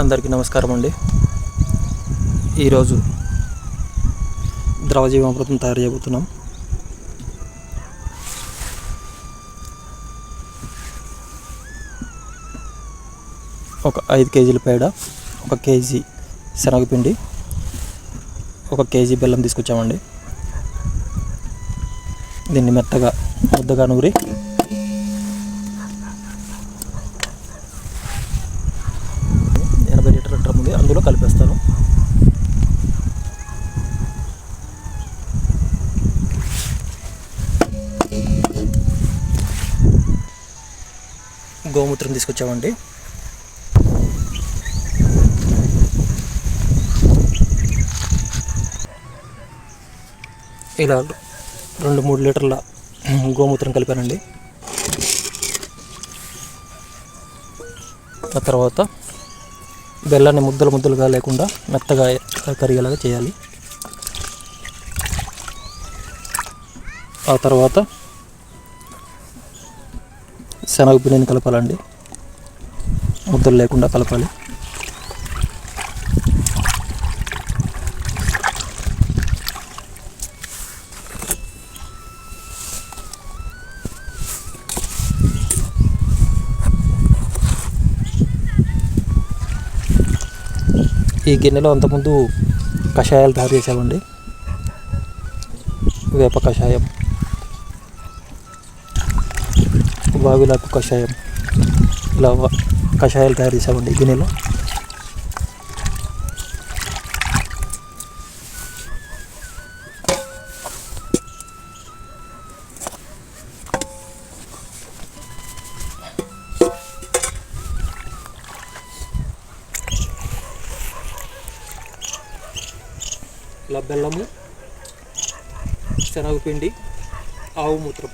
అందరికీ నమస్కారం అండి. ఈరోజు ద్రవజీవామృతం తయారు చేయబోతున్నాం. ఒక ఐదు కేజీల పేడ ఒక కేజీ శనగపిండి ఒక కేజీ బెల్లం తీసుకొచ్చామండి. దీన్ని మెత్తగా ముద్దగా నూరి ఎనభై లీటర్ల డ్రమ్ ఉంది అందులో కలిపేస్తాను మాత్రం తీసుకొచ్చామండి. ఇలా రెండు మూడు లీటర్ల గోమూత్రం కలిపానండి. ఆ తర్వాత బెల్లాన్ని ముద్దలు ముద్దలుగా లేకుండా మెత్తగా కరిగేలాగా చేయాలి. ఆ తర్వాత శనగపిండిని కలపాలండి. ముద్దలు లేకుండా కలపాలి. ఈ గిన్నెలో అంతకుముందు కషాయాలు తయారు చేసామండి వేప కషాయం వావిలాకు కషాయం ఇలా కషాయాలు తయారు చేసామండి గిన్నెలో. ఇలా బెల్లము శనగపిండి ఆవు మూత్రం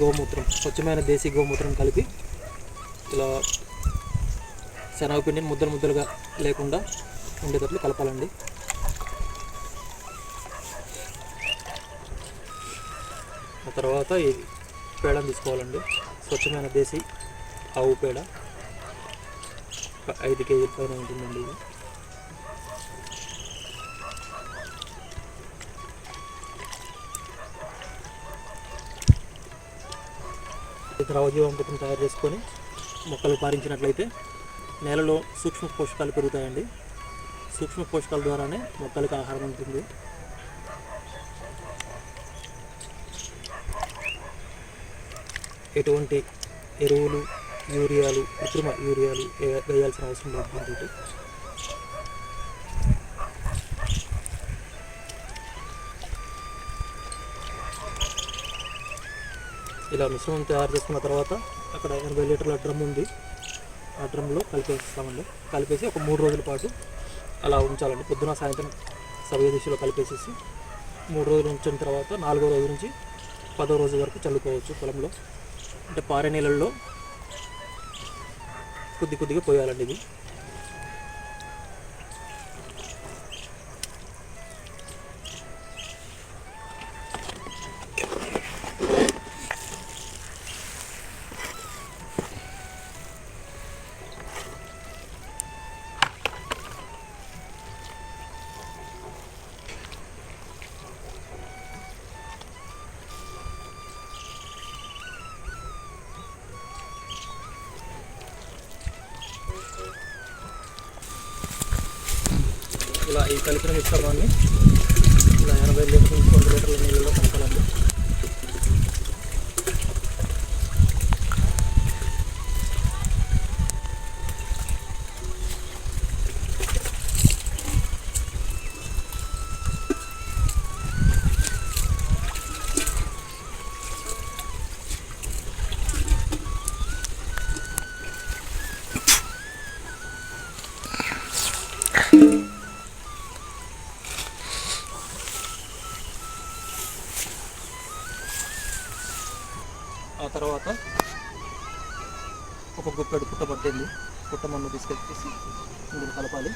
గోమూత్రం స్వచ్ఛమైన దేశీ గోమూత్రం కలిపి ఇలా శనగపిండిని ముద్దలు ముద్దలుగా లేకుండా ఉండేటట్లు కలపాలండి. ఆ తర్వాత ఈ పేడను తీసుకోవాలండి. స్వచ్ఛమైన దేశీ ఆవు పేడ. ఒక ఐదు కేజీల పైన ఉంటుందండి ఇది. ద్రవజీవామృతం తయారు చేసుకొని మొక్కలు పారించినట్లయితే నేలలో సూక్ష్మ పోషకాలు పెరుగుతాయండి. సూక్ష్మ పోషకాల ద్వారానే మొక్కలకు ఆహారం ఉంటుంది. ఎటువంటి ఎరువులు యూరియాలు కృత్రిమ యూరియాలు వేయాల్సిన అవసరం లేదు ఇలా మిశ్రమం తయారు చేసుకున్న తర్వాత అక్కడ ఎనభై లీటర్ల డ్రమ్ ఉంది. డ్రమ్లో కలిపేస్తామండి. కలిపేసి ఒక మూడు రోజుల పాటు అలా ఉంచాలండి. పొద్దున సాయంత్రం సవ్య దిశలో కలిపేసేసి మూడు రోజులు ఉంచిన తర్వాత నాలుగో రోజు నుంచి పదో రోజు వరకు చల్లుకోవచ్చు పొలంలో. అంటే పారే నీళ్ళల్లో కొద్ది కొద్దిగా పోయాలండి ఇది. ఇలా ఈ కలిపిన మిశ్రమాన్ని ఇలా ఎనభై లీటర్ నుంచి రెండు లీటర్ల నీళ్ళలో కలపాలండి. ఆ తర్వాత ఒక గుప్పెడు పుట్ట పట్టింది పుట్ట మన్ను తీసుకెళ్ళేసి ఇందులో కలపాలి.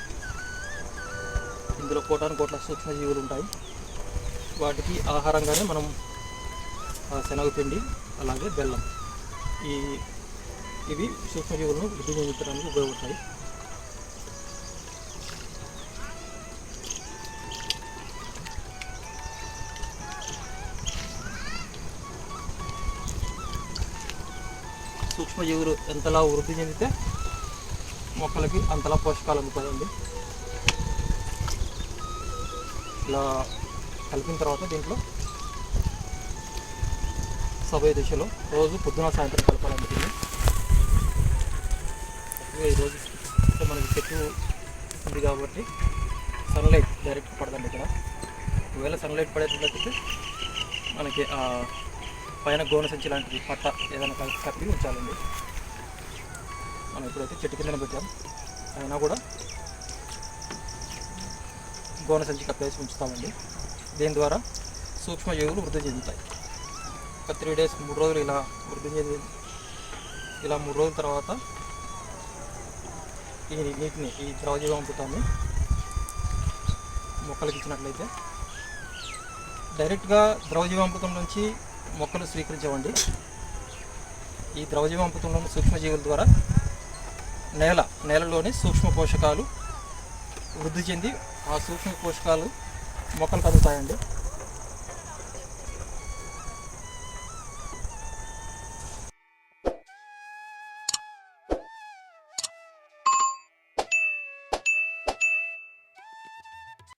ఇందులో కోటాను కోట్ల సూక్ష్మజీవులు ఉంటాయి. వాటికి ఆహారంగానే మనం శనగపిండి అలాగే బెల్లం. ఈ ఇవి సూక్ష్మజీవులను వృద్ధి ఉపయోగపడతాయి. సూక్ష్మజీవులు ఎంతలా వృద్ధి చెందితే మొక్కలకి అంతలా పోషకాలు అందుతుందండి ఇలా కలిపిన తర్వాత దీంట్లో సభ్య దిశలో రోజు పొద్దున సాయంత్రం కలపాలనుకుంటుంది ఈరోజు మనకి చెట్టు ఉంది కాబట్టి సన్లైట్ డైరెక్ట్ పడదండి ఇక్కడ. ఒకవేళ సన్లైట్ పడేటట్లయితే మనకి పైన గోన సంచి లాంటిది పట్ట ఏదైనా కప్పి ఉంచాలండి. మనం ఇప్పుడైతే చెట్టు కింద పెట్టాం. అయినా కూడా గోన సంచి కప్పేసి ఉంచుతామండి. దీని ద్వారా సూక్ష్మజీవులు వృద్ధి చెందుతాయి. ఒక త్రీ డేస్ మూడు రోజులు ఇలా వృద్ధి చెంది ఇలా మూడు రోజుల తర్వాత ఈ నీటిని ఈ ద్రవజీవామృతాన్ని మొక్కలకి ఇచ్చినట్లయితే డైరెక్ట్గా ద్రవజీవామృతం నుంచి మొక్కలు స్వీకరించవండి. ఈ ద్రవజీవామృతంలోని సూక్ష్మజీవుల ద్వారా నేల నేలలోని సూక్ష్మ పోషకాలు వృద్ధి చెంది ఆ సూక్ష్మ పోషకాలు మొక్కలు అందుతాయండి.